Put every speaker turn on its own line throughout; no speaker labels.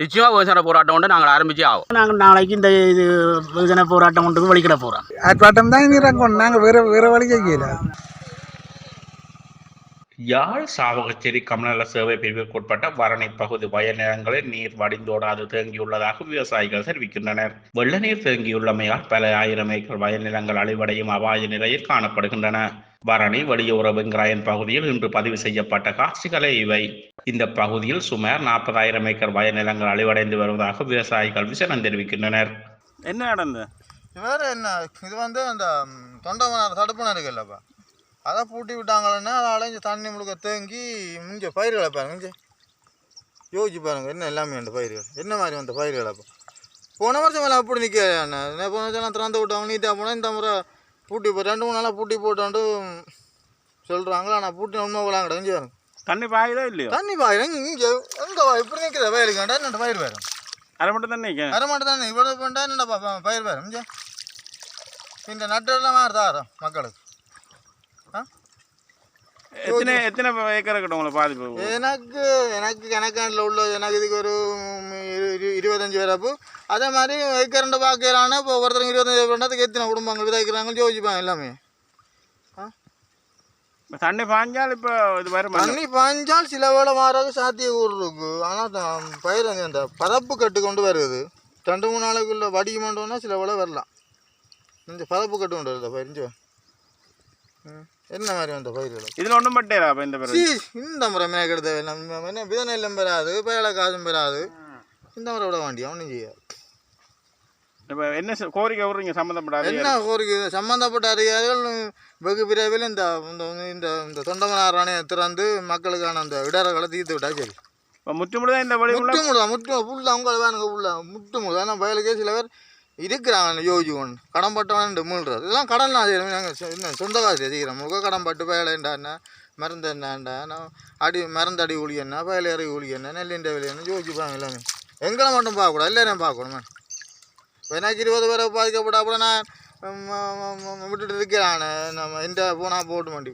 நிச்சயமாக விவசாய போராட்டம் கொண்டு நாங்கள் ஆரம்பிச்சே ஆகும்.
நாங்கள் நாளைக்கு இந்த இது வெகுஜன போராட்டம் கொண்டு வெளிக்கிட போகிறோம்
ஆர்ப்பாட்டம் தான் நாங்கள் வேறு வேறு வழி செய்யல
யாழ் சாவகச்சேரி கமநல சேவை பிரிவுக்கு உட்பட்ட வரணை பகுதி வயல் நிலங்களில் நீர் வடிந்தோடாது தேங்கியுள்ளதாக விவசாயிகள் தெரிவிக்கின்றனர். வெள்ள நீர் தேங்கியுள்ளமையால் பல ஆயிரம் ஏக்கர் வயல் நிலங்கள் அழிவடையும் அபாய நிலையில் காணப்படுகின்றன. வரணி வெளியோர வெங்கராயன் பகுதியில் இன்று பதிவு செய்யப்பட்ட காட்சிகளே இவை. இந்த பகுதியில் சுமார் நாற்பதாயிரம் ஏக்கர் வயல் நிலங்கள் அழிவடைந்து வருவதாக விவசாயிகள் விசனம் தெரிவிக்கின்றனர்.
என்ன நடந்தது
வேறு என்ன? இது வந்து அந்த தொண்டமனார் தடுப்பணம் இருக்குல்லப்பா அதை பூட்டி விட்டாங்கன்னா அதை அலைஞ்சு தண்ணி முழுக்க தேங்கி மிஞ்ச பயிர்களை பாருங்க மிஞ்ச. யோசிச்சு பாருங்க என்ன எல்லாமே அந்த பயிர்கள். என்ன மாதிரி வந்த பயிர்கள் அப்போ போன வருஷம் எல்லாம் அப்படி நிற்க என்ன? போன வருஷம் திறந்து விட்டவங்க நீட்டாக போனால் இந்த முறை பூட்டி போ ரெண்டு மூணு நாளாக பூட்டி போட்டாண்டு சொல்கிறாங்களா ஆனால் பூட்டி உண்மை கிட்ட இங்கே பாருங்க.
தண்ணி பாயுதோ இல்லையோ?
தண்ணி பாயிரம் இங்கே எங்கே இப்படி நிற்கிற பயிருக்கு வேண்டாம் ரெண்டு பயிர் வரும்
அரை மட்டும் தண்ணி நிற்க
அரை மட்டும் தானே இவ்வளோ பண்ணிட்டா என்னடா பயிர் இங்கே இந்த நட்டெல்லாம் மாதிரி தாரம் மக்களுக்கு?
எத்தனை எத்தனை ஏக்கர் இருக்கட்டும் உங்களுக்கு பாதிப்பு?
எனக்கு எனக்கு கணக்காண்டில் உள்ள எனக்கு இதுக்கு ஒரு ம், இரு- இரு- இருபத்தஞ்சு வரப்பு அதே மாதிரி ஏக்கரண்டு பார்க்கலான்னா இப்போ ஒருத்தருக்கு இருபத்தஞ்சு வரண்டத்துக்கு எத்தனை குடும்பங்கள் விதைக்கிறாங்க யோசிப்பாங்க எல்லாமே.
தண்ணி பாஞ்சால் இப்போ இது வருமா
தண்ணி பாஞ்சால் சில வேளை மாறாக சாத்திய ஊர் இருக்கு. ஆனால் பயிர் அந்த- அந்த பதப்பு கட்டு கொண்டு வருது. ரெண்டு மூணு நாளைக்குள்ள வடிக்குமாண்டோன்னா சில வேளை வரலாம். இந்த பதப்பு கட்டு கொண்டு வருதா பயிர் இங்க வா. ம். என்ன மாதிரி வந்த பயிர்கள்
இதில் ஒன்றும் பட்டேரா அப்போ இந்த பிறகு?
இந்த முறை மேற்கெடுத்த நம்ம என்ன விதநெல்லும் பெறாது பயல காசும் பெறாது. இந்த முறை விட வேண்டிய ஒன்றும் செய்யாது
இப்போ என்ன கோரிக்கை விடுறீங்க சம்மந்தப்பட்ட
என்ன? கோரிக்கை? சம்பந்தப்பட்ட அதிகாரிகள் வெகு விரைவில் இந்த இந்த இந்த தொண்டமனார் அணையை திறந்து மக்களுக்கான அந்த இடர்களை தீர்த்து விட்டா சரி.
இப்போ முற்றுமுழுதான் இந்த வழி
முழுதா முட்டு ஃபுல்லாக அவங்க வேணுங்க ஃபுல்லாக முட்டு முழுதா ஆனால் வயலுக்கே சில பேர் இருக்கிறாங்க யோகி ஒன்று கடன் பட்டவன் மீள்றது இதெல்லாம் கடன் செய்யணும் நாங்கள் என்ன சொந்த காசு செய்கிறோம் முக கடன் பட்டு வயலேண்டாண்ணா மருந்து என்னண்டா அடி மருந்து அடி ஊழி என்ன? பயலேறி ஊழி என்ன? நெல்லிண்ட விலை என்ன? யோசிப்பாங்க எல்லாமே. எங்களை மட்டும் பார்க்கக்கூடாது. எல்லாரையும் பார்க்கணுமே. இப்போ எனக்கு இருபது பேரை பாதிக்கப்பட்டா கூட நான் விட்டுட்டு இருக்கிறான். நம்ம இந்த போனால் போட்டு மாட்டி.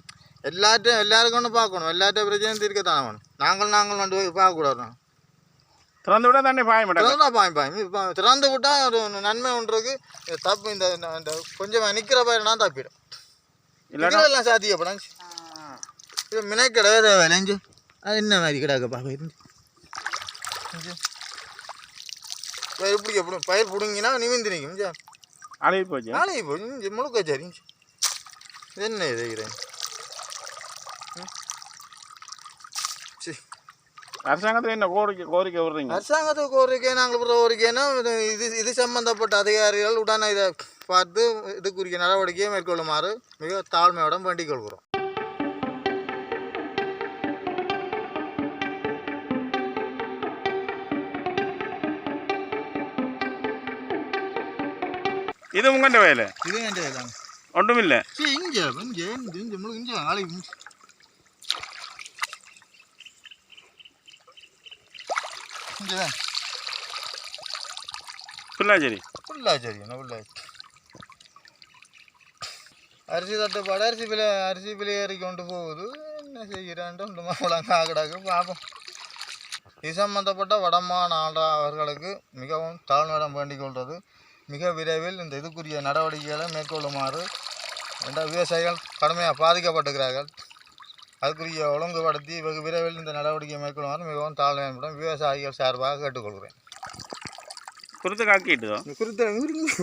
எல்லாத்தையும் எல்லாருக்கும் ஒன்று பார்க்கணும். எல்லாத்தையும் பிரச்சனையும் தீர்க்கத்தானே வேணும் நாங்கள் நாங்கள் வந்து போய் பார்க்கக்கூடாது
திறந்து விட தண்ணி பாய மாட்டாங்க?
திறந்தா பாய் பாய். இப்போ திறந்து விட்டால் ஒரு நன்மை ஒன்றுக்கு தப்பு. இந்த இந்த- கொஞ்சம் நிற்கிற பயிர்னா தப்பிடும்.
இல்லைன்னா
எல்லாம் சாத்தியப்படாங்க இது மினைக்கிடவே தேவையில்லைஞ்சு அது என்ன மாதிரி கிடாக்கப்பா பயிர் பயிர் பிடிக்க எப்படி பயிர் பிடுங்கினா நிமிந்து நிற்கும் சார்
அழுகி போச்சு
போய் இஞ்சி. முழுக்க சரி இது என்ன இது இது சரி
அரசாங்கத்தில் என்ன கோரிக்கை கோரிக்கை விடுறீங்க?
அரசாங்கத்துக்கு கோரிக்கை நாங்கள் விடுற கோரிக்கைன்னா இது இது சம்பந்தப்பட்ட அதிகாரிகள் உடனே இதை பார்த்து இதுக்குரிய நடவடிக்கையை மேற்கொள்ளுமாறு மிக தாழ்மையுடன் வேண்டிக் கொள்கிறோம்.
இது உங்கள்கிட்ட வேலை?
இது வேண்டிய தான்
ஒன்றும் இல்லை.
இங்கே இங்கே இங்கே இங்கே முழு அரிசி தட்டுப்பாடு அரிசி விலை அரிசி ஏறி கொண்டு போகுது என்ன செய்கிறான்ட்டு ஒன்று மாவளம் காக்கடாக்கு பார்ப்போம் இது சம்பந்தப்பட்ட வடமாநாட அவர்களுக்கு மிகவும் தாழ்மையிடம் வேண்டிக் கொள்வது மிக விரைவில் இந்த இதுக்குரிய நடவடிக்கைகளை மேற்கொள்ளுமாறு என்ற விவசாயிகள் கடுமையாக பாதிக்கப்பட்டிருக்கிறார்கள் அதுக்குரிய ஒழுங்குபடுத்தி வெகு விரைவில் இந்த நடவடிக்கை மேற்கொள்ளுமாறு மிகவும் தாழ்மையுடன் விவசாயிகள் சார்பாக கேட்டுக்கொள்கிறேன்.
குருத்து காக்கிட்டுதோ?
குருத்தை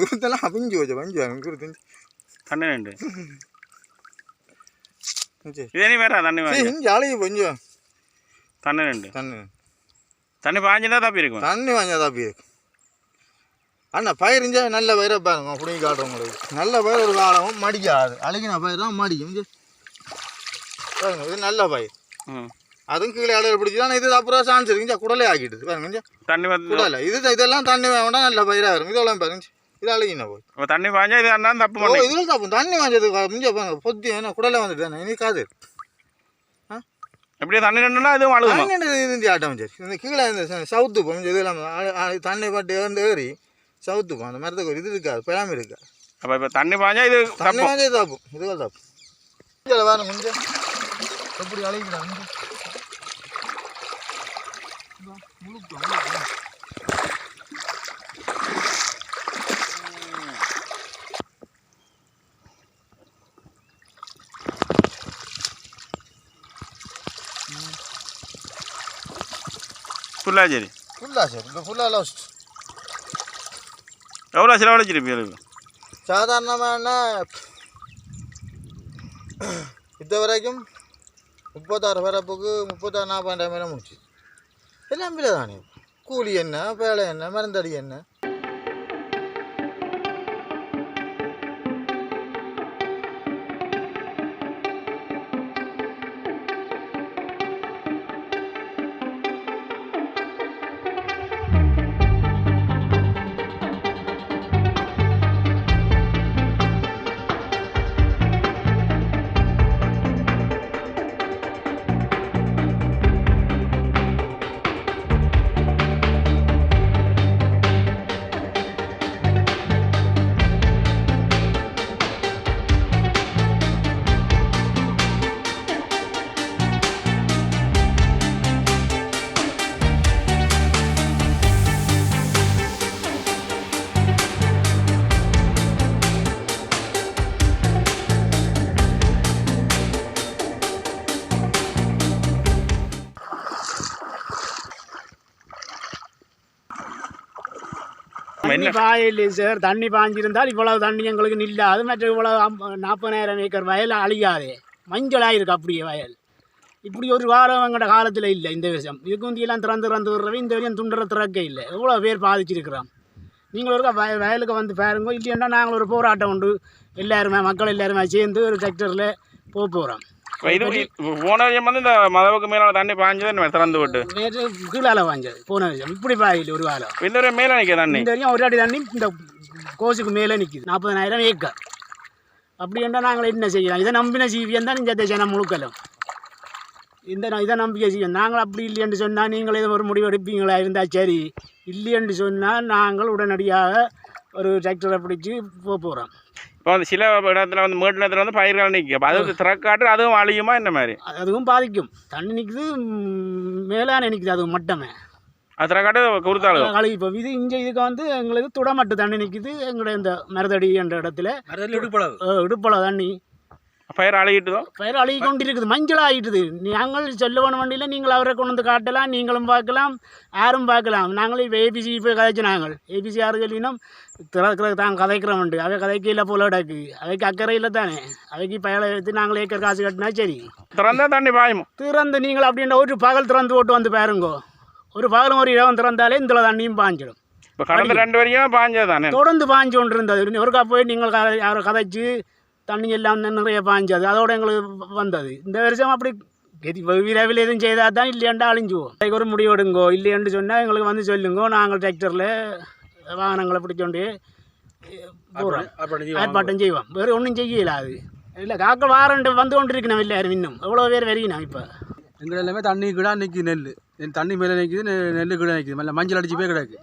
குருத்தெல்லாம் அபிஞ்சு வச்ச பஞ்சு குருத்து
பன்னெண்டு இதே வேற தண்ணி
அழகி கொஞ்சம்
பன்னெண்டு
தண்ணி.
தண்ணி பாஞ்சுனா தப்பி இருக்கும்
தண்ணி வாங்க தப்பி இருக்கு அண்ணா பயிரிஞ்சா நல்ல பயிரை பாருங்க பிடிங்கி காட்டுறோம் உங்களுக்கு. நல்ல பயிர் ஒரு காலமும் மடிக்காது. அழுகின பயிர் தான் மடிக்கும். இது நல்ல பயிர். அதுவும் கீழே இடையில பிடிச்சி இது அப்புறம் சான்ஸ் இருக்கு. இங்க குடலே ஆக்கிடுது. பாருங்க
தண்ணி
குடலை. இது இதெல்லாம் தண்ணி வேண்டாம் நல்ல பயிராக வரும். இதெல்லாம் பாருங்க இது அழுகின போய்
தண்ணி பாஞ்சா இது அண்ணா தப்பு
ஓ இதில் தப்பு. தண்ணி வாஞ்சது இங்கே பாருங்க பொத்தி என்ன குடலை வந்துட்டு இனி காது.
எப்படியே தண்ணி நின்றுனா இதுவும் அழுகுமா?
தண்ணி இருந்து ஆட்டம் சரி இந்த கீழே இந்த சவுத்து போகும் இதெல்லாம் ஆ- ஆ- தண்ணி பாட்டு ஏறி ஏறி சவுத்து போகும் அந்த மரத்துக்கு ஒரு இது இருக்காது பிழாம இருக்காது
அப்போ இப்போ தண்ணி பாஞ்சா இது
தண்ணி வாங்கி தப்பு. இதுகள் தப்பு. இங்கே வேறு கொஞ்சம் எப்படி அழகிறான் முழுக்க
ஃபுல்லாக சரி
ஃபுல்லாக சரி இப்போ ஃபுல்லாக லாஸ்ட்
எவ்வளோ செலவழிச்சிருப்பீங்க
சாதாரணமான இது வரைக்கும் முப்பத்தாறு வரப்புக்கு முப்பத்தாறு நாற்பதாயிரம் வேலை முடிச்சு எல்லாம் விலை தானே கூலி என்ன வேலை என்ன மருந்தடி என்ன?
தண்ணி பாயில்லை சார். தண்ணி பாஞ்சிருந்தால் இவ்வளவு தண்ணி எங்களுக்கு நில்லாது மற்ற இவ்வளவு நாற்பதாயிரம் ஏக்கர் வயல் அழியாது. மஞ்சளாக இருக்கு அப்படியே வயல். இப்படி ஒரு வாரம் எங்கட காலத்தில் இல்லை இந்த விஷயம் இதுக்கு முந்தியெல்லாம் திறந்து திறந்து விடுறவை இந்த வரையும் துண்டுற திறக்க இல்லை. எவ்வளோ பேர் பாதிச்சிருக்கிறோம் நீங்கள் ஒரு வய வயலுக்கு வந்து பாருங்க. இல்லைன்னா நாங்கள் ஒரு போராட்டம் உண்டு. எல்லாருமே மக்கள் எல்லாருமே சேர்ந்து ஒரு டிராக்டரில் போக போகிறோம்
இது போன வருஷம் வந்து இந்த மதவுக்கு மேலே தண்ணி பாஞ்சது திறந்து விட்டு
கீழால வாஞ்சது போன விஷயம் இப்படி பாயில்லை ஒரு காலம்
இந்த வரையும் மேலே நிற்க தண்ணி?
இந்த வரையும் ஒரு அடி தண்ணி இந்த கோசுக்கு மேலே நிற்கிது நாற்பதனாயிரம் ஏக்கர். அப்படி என்றால் நாங்கள் என்ன செய்யலாம்? இதை நம்பின ஜீவியம் தான் இந்த ஜனம் முழுக்கலும். இந்த இதை நம்பிக்கை செய்யும் நாங்கள் அப்படி இல்லையென்று சொன்னால் நீங்கள் ஏதோ ஒரு முடிவு எடுப்பீங்களா? இருந்தால் சரி. இல்லையென்று சொன்னால் நாங்கள் உடனடியாக ஒரு டிராக்டரை பிடிச்சி போக போகிறோம்
இப்போ வந்து சில இடத்துல வந்து மேட்டு நேரத்தில் வந்து பயிர்கள் நிற்கும் அது திறக்காட்டு அதுவும் அழியுமா இந்த மாதிரி?
அதுவும் பாதிக்கும். தண்ணி நிற்குது மேலான நிற்குது அது மட்டமே.
அது திறக்காட்டு குறுத்தாளும்
கழுவி இப்போ இது இங்கே இதுக்கு வந்து எங்களுக்கு துடமட்டு தண்ணி நிற்குது எங்களுடைய இந்த மரதடி என்ற இடத்துல. அஹ், இடுப்பளவு தண்ணி.
பயிர் அழுகிட்டுதோ?
பயிர் அழுகி கொண்டிருக்குது. மஞ்சள் ஆகிட்டுது. நாங்கள் செல்லுவன வண்டியில் நீங்கள் அவரை கொண்டு வந்து காட்டலாம் நீங்களும் பார்க்கலாம் யாரும் பார்க்கலாம். நாங்கள் இப்போ ஏபிசி இப்போ கதைச்சு நாங்கள். ஏபிசி யாரு சொல்லினோம். திறக்கிற தான் கதைக்கிறோம் உண்டு அதை கதைக்கையில் போல கிடக்கு. அவைக்கு அக்கறையில் தானே. அவைக்கு பயலை எடுத்து நாங்கள் ஏக்கர் காசு கட்டினா சரி.
திறந்தா தண்ணி பாயுமோ?
திறந்து நீங்கள் அப்படின்ற ஒரு பகல் திறந்து போட்டு வந்து பாருங்கோ. ஒரு பகலும் ஒரு இரவும் திறந்தாலே இந்த தண்ணியும் பாஞ்சிடும்.
இப்போ கடந்த ரெண்டு வரையும் பாஞ்சது தானே
தொடர்ந்து பாஞ்சு கொண்டு இருந்தது ஒருக்கா போய் நீங்கள் யாரை கதைச்சு தண்ணி எல்லாம் நிறைய பாஞ்சது அதோட எங்களுக்கு வந்தது இந்த வருஷம் அப்படி விரைவில் எதுவும் செய்தால் தான் இல்லையாண்டா அழிஞ்சுவோம் அதுக்கு ஒரு முடிவு எடுங்கோ இல்லையான்னு சொன்னால் எங்களுக்கு வந்து சொல்லுங்கோ நாங்கள் டிராக்டரில் வாகனங்களை பிடிச்சோண்டு போகிறோம் ஆர்ப்பாட்டம் செய்வோம் வேறு ஒன்றும் செய்யல அது இல்லை காக்கள் வாரண்டு வந்து கொண்டு இருக்கணும் எல்லாரும் இன்னும் எவ்வளோ பேர் வரைக்கணும் இப்போ
எங்கள் எல்லாமே தண்ணி கிடா நிற்கி நெல் தண்ணி மேலே நிற்கிது நெல் கிடா நிற்கிது மேலே மஞ்சள் அடிச்சு போய் கிடக்கு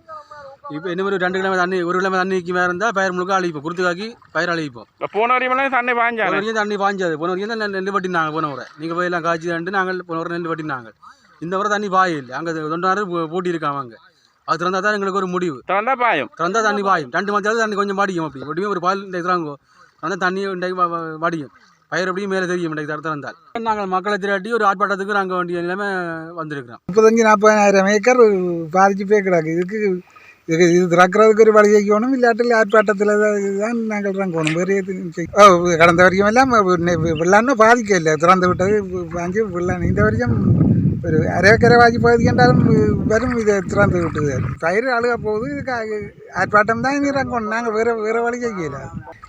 இப்போ இன்னும் ஒரு ரெண்டு கிழமை தண்ணி ஒரு கிழமை தண்ணி நிற்கி மேலே இருந்தால் பயிர் முழுக்க அழிப்போம். குருத்துக்காக்கி பயிர் அழிப்போம்.
இப்போ போன வரையும் தண்ணி
போன
பாஞ்சானே
வரைக்கும் தண்ணி பாஞ்சாது போன வரைக்கும் தான் நெல் வெட்டினாங்க போன முறை. நீங்கள் போய் எல்லாம் காய்ச்சி தண்டு நாங்கள் போன முறை நெல் வெட்டினாங்க. இந்த முறை தண்ணி பாய இல்லை அங்கே தொண்டாறு போட்டி இருக்காங்க அங்கே. அது திறந்தா தான் எங்களுக்கு ஒரு முடிவு.
திறந்தா பாயும்.
திறந்தா தண்ணி பாயும். ரெண்டு மத்தியாவது தண்ணி கொஞ்சம் வடியும் அப்படி. எப்படியும் ஒரு பால் இந்த இதுறாங்கோ திறந்தா தண்ணி இன்றைக்கு வடியும். பயிர் எப்படியும் மேலே தெரியும் இன்றைக்கு திற- திறந்தால். நாங்கள் மக்களை திரட்டி ஒரு ஆர்ப்பாட்டத்துக்கு நாங்கள் வேண்டிய நிலைமை வந்திருக்கிறோம்.
முப்பத்தஞ்சு நாற்பதாயிரம் ஏக்கர் பாதிச்சு போய் கிடக்கு. இதுக்கு இது இது திறக்கிறதுக்கு ஒரு வழி செய்யணும் இல்லாட்டில் ஆர்ப்பாட்டத்தில் தான் நாங்கள் இறங்கணும் வேறு எதுவும் செய்ய ஓ கடந்த வரைக்கும் எல்லாம் வெள்ளான்னு பாதிக்க இல்லை திறந்து விட்டது பாஞ்சு வெள்ளான் இந்த வரைக்கும் ஒரு அரைக்கரை வாங்கி பகுதி வெறும் இதை திறந்து விட்டது பயிர் அழுக போகுது இதுக்கு ஆர்ப்பாட்டம் தான் இறங்கணும் நாங்கள் வேறு வேறு வழி செய்யல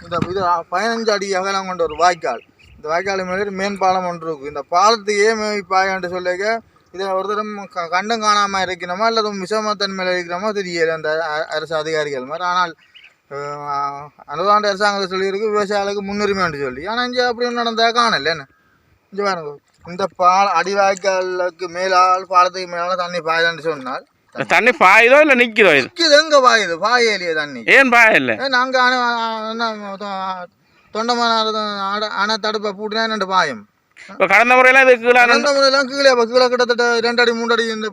இந்த இது பதினஞ்சு அடி அகலம் கொண்ட ஒரு வாய்க்கால் இந்த வாய்க்கால் மேலே மேன் பாலம் ஒன்று இருக்கும் இந்த பாலத்துக்கு ஏன் பாயன்ட்டு சொல்லிக்க இதை ஒரு தரம் க- கண்டம் காணாமல் இருக்கணுமா அல்லது விஷமத்தன்மையில் இருக்கிறோமோ தெரியல அந்த அரசு அதிகாரிகள் மாதிரி. ஆனால் அனுதாண்ட அரசாங்கத்தை சொல்லியிருக்கு விவசாயிகளுக்கு முன்னுரிமை என்று சொல்லி. ஆனால் இங்கே அப்படி நடந்தா காணல என்ன? இங்கே பாருங்க இந்த பால அடிவாய்க்காலுக்கு மேலால் பாலத்துக்கு மேலால் தண்ணி பாயுதுன்னு சொன்னால்
தண்ணி பாயுதோ இல்லை நிற்குதோ இது?
இது எங்கே பாயுது? பாயலையே தண்ணி.
ஏன் பாயல?
என்ன தொண்டமான அணை தடுப்பை பூட்டினா ரெண்டு பாயம்?
இப்போ கடந்த முறையெல்லாம் இது கீழே
ரெண்டு முறையெல்லாம் கீழே இப்போ கீழே கிட்டத்தட்ட ரெண்டு அடி மூணு அடி இந்த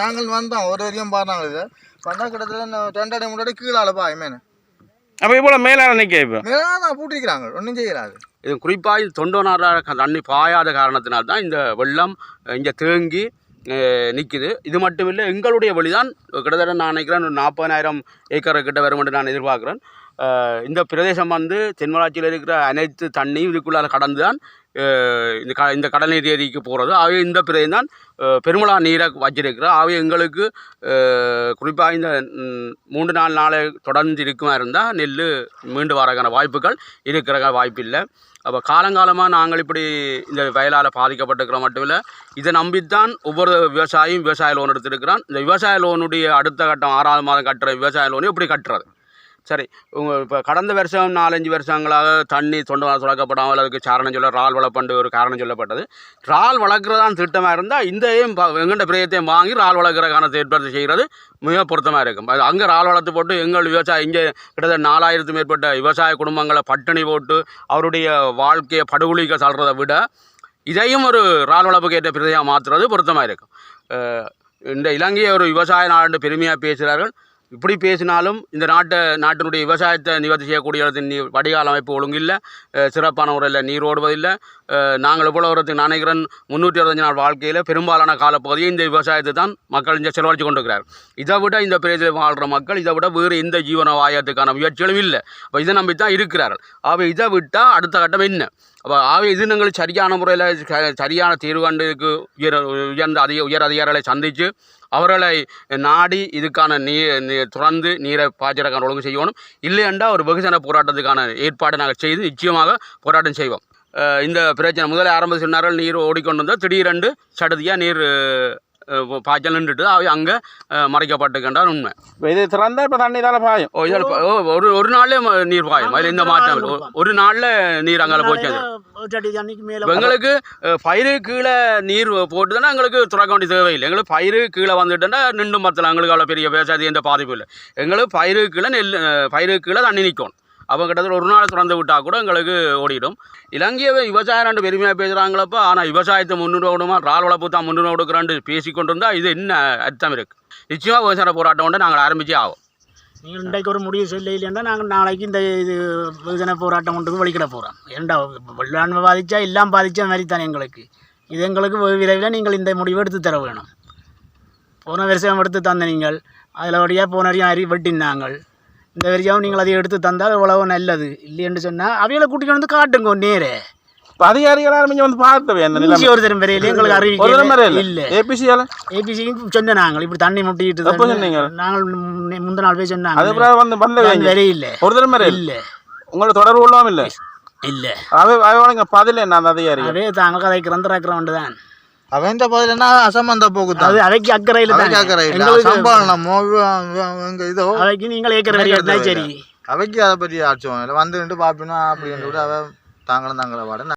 நாங்கள் வந்தோம். ஒரு வரையும் பாருனாங்க இது. வந்தால் கிட்டத்தட்ட இந்த ரெண்டு அடி மூணு அடி கீழால பாயம் மேனே
அப்போ இவ்வளோ மேலால நிற்க இப்போ?
மேலே தான் பூட்டிக்கிறாங்க ஒன்றும் செய்யலாது
இது குறிப்பாக இது தொண்டோனார தண்ணி பாயாத காரணத்தினால்தான் இந்த வெள்ளம் இங்கே தேங்கி நிற்குது இது மட்டும் இல்லை எங்களுடைய வழி தான் கிட்டத்தட்ட நான் நினைக்கிறேன் ஒரு நாற்பதாயிரம் ஏக்கர் கிட்ட வரும் என்று நான் எதிர்பார்க்குறேன். இந்த பிரதேசம் வந்து தென்மராட்சியில் இருக்கிற அனைத்து தண்ணியும் இதுக்குள்ளால் கடந்து தான் இந்த க இந்த கடல் நீர் ஏரிக்கு போகிறது ஆகவே இந்த பிரதேசம் தான் பெருமளா நீரை வச்சிருக்கிறோம் ஆகவே எங்களுக்கு குறிப்பாக இந்த மூன்று நாலு நாளை தொடர்ந்து இருக்குமா இருந்தால் நெல் மீண்டு வரக்கான வாய்ப்புகள் இருக்கிற வாய்ப்பு இல்லை அப்போ காலங்காலமாக நாங்கள் இப்படி இந்த வயலால் பாதிக்கப்பட்டிருக்கிற மட்டும் இல்லை இதை நம்பித்தான் ஒவ்வொரு விவசாயியும் விவசாய லோன் எடுத்திருக்கிறான். இந்த விவசாய லோனுடைய அடுத்த கட்டம் ஆறாவது மாதம் கட்டுற விவசாய லோனையும் எப்படி கட்டுறது. சரி உங்கள் இப்போ கடந்த வருஷம் நாலஞ்சு வருஷங்களாக தண்ணி தொண்டை சுழக்கப்படாமல் அதுக்கு காரணம் சொல்ல இறால் வளர்ப்பண்டு ஒரு காரணம் சொல்லப்பட்டது. இறால் வளர்க்குறதான் திட்டமாக இருந்தால் இந்தையும் எங்கள்கிட்ட பிரியத்தையும் வாங்கி இறால் வளர்க்குறதுக்கான ஏற்பாடு செய்கிறது மிக பொருத்தமாக இருக்கும். அது அங்கே இறால் வளர்த்து போட்டு எங்கள் விவசாயம் இங்கே கிட்டத்தட்ட நாலாயிரத்து மேற்பட்ட விவசாய குடும்பங்களை பட்டினி போட்டு அவருடைய வாழ்க்கையை படுகொலிக்க சொல்கிறத விட இதையும் ஒரு இறால் வளர்ப்புக்கு ஏற்ற பிரதையாக மாற்றுறது பொருத்தமாக இருக்கும். இந்த இலங்கையை ஒரு விவசாய நாடு பெருமையாக பேசுகிறார்கள். இப்படி பேசினாலும் இந்த நாட்டை நாட்டினுடைய விவசாயத்தை நிவர்த்தி செய்யக்கூடிய இடத்தின் நீ வடிகால் அமைப்பு ஒழுங்கில்லை சிறப்பான முறையில் நீர் ஓடுவதில்லை. நாங்கள் இவ்வளோ ஒருத்தர் நினைக்கிறேன் முந்நூற்றி அறுபத்தஞ்சு நாள் வாழ்க்கையில் பெரும்பாலான காலப்பகுதியை இந்த விவசாயத்தை தான் மக்கள் இங்கே செலவழித்து கொண்டிருக்கிறார். இதை விட இந்த பிரதேசத்தில் வாழ்கிற மக்கள் இதை விட வேறு எந்த ஜீவன வாயத்துக்கான முயற்சிகளும் இல்லை. அப்போ இதை நம்பி தான் இருக்கிறார்கள். அவை இதை விட்டால் அடுத்த கட்டம் என்ன? அப்போ ஆகவே இது சரியான முறையில் சரியான தீர்வு உயர் உயர்ந்த அதிக உயர் அதிகாரிகளை சந்தித்து அவர்களை நாடி இதுக்கான நீர் துறந்து நீரை பாய்ச்சறக்கான ஒழுங்கு செய்யணும் இல்லையென்றா ஒரு வெகுஜன போராட்டத்துக்கான ஏற்பாடு நாங்கள் செய்து நிச்சயமாக போராட்டம் செய்வோம் இந்த பிரச்சனை முதல்ல ஆரம்ப சொன்னார்கள் நீர் ஓடிக்கொண்டு வந்தால் திடீரென்று சடுதியாக நீர் பாய்ச்சல் நின்றுட்டு அவை அங்கே மறைக்கப்பட்டுக்கின்றார் உண்மை
இப்போ இது திறந்தா இப்போ தண்ணி தானே பாயும்
ஒரு ஒரு நாள்லேயே நீர் பாயும் அதில் எந்த மாற்றம் ஒரு நாளில் நீர் அங்கே போச்சு எங்களுக்கு பயிரு கீழே நீர் போட்டுதுன்னா எங்களுக்கு துறக்க வேண்டிய தேவையில்லை எங்களுக்கு பயிரு கீழே வந்துட்டுன்னா நின்று மத்தலாம் எங்களுக்கு அவ்வளோ பெரிய விவசாயத்துக்கு எந்த பாதிப்பும் இல்லை எங்களுக்கு பயிரு கீழே நெல் பயிரு கீழே தண்ணி நிற்கும் அப்போ கிட்டத்தட்ட ஒரு நாள் திறந்து விட்டால் கூட எங்களுக்கு ஓடிடும். இலங்கையவே விவசாயம் ரெண்டு பெருமையாக பேசுகிறாங்களப்போ ஆனால் விவசாயத்தை முன்னுரிமை விடுமா ரால் வளர்ப்பு தான் முன்னுரிமை கொடுக்குறான்னு பேசி கொண்டு இருந்தால் இது என்ன அர்த்தம் இருக்குது நிச்சயமாக விவசாய போராட்டம் வந்து நாங்கள் ஆரம்பிச்சே ஆகும்
நீங்கள் இன்றைக்கு ஒரு முடிவு சொல்ல நாங்கள் நாளைக்கு இந்த இது வெகுஜன போராட்டம் கொண்டு வழிக்கிட போகிறோம் ஏண்டா வெள்ளாண்மை பாதித்தா எல்லாம் பாதித்தா மாதிரி தானே எங்களுக்கு? இது எங்களுக்கு விரைவில் நீங்கள் இந்த முடிவு எடுத்து தர வேணும். போன வருஷம் எடுத்து தந்த நீங்கள் அதில் வழியாக போன வரையும் அறி வெட்டினாங்கள். இந்த வரையாவும் நீங்கள் அதை எடுத்து தந்தால் எவ்வளவு நல்லது. இல்லைன்னு சொன்னால் அவைகளை கூட்டிட்டு வந்து காட்டுங்க நேரே.
இப்போ அதிகாரிகள் யாரும் வந்து பார்த்தவே அந்த நிலைமை.
ஒரு தரம் வரையில எங்களுக்கு
ஒரு தடவை
அறிவிக்க
இல்லை. ஏபிசியால
ஏபிசிக்கு சொன்ன நாங்கள். இப்படி தண்ணி முட்டிட்டு
எப்போ சொன்னீங்க?
நாங்கள் முந்தின நாள் போய்
அது
சொன்னாங்க
பிறகு வந்து
வந்து வரையில்லை
ஒரு தடவை இல்லை.
இல்லை.
உங்களை தொடர்பு உள்ளவும் இல்லை.
இல்லை.
அவை அவைங்க பதில் என்ன அந்த அதிகாரிகள்?
அதே தாங்க கதைக்கிறோம் திறக்கிறோம் தான்
அவன் பகுதியிலன்னா அசம்பந்த போக்கு
அது அவைக்கு அக்கறையில் தான்.
அவைக்கு
எங்களுக்கு
சம்பாளனமோ எங்க இதோ
அவைக்கு நீங்கள் ஏக்கர் வரி எடுத்தா சரி?
அவைக்கு அதை பற்றி ஆட்சி இல்லை வந்து நின்று பார்ப்பினா அப்படின்னு கூட அவன் தாங்களும் தாங்கள பாட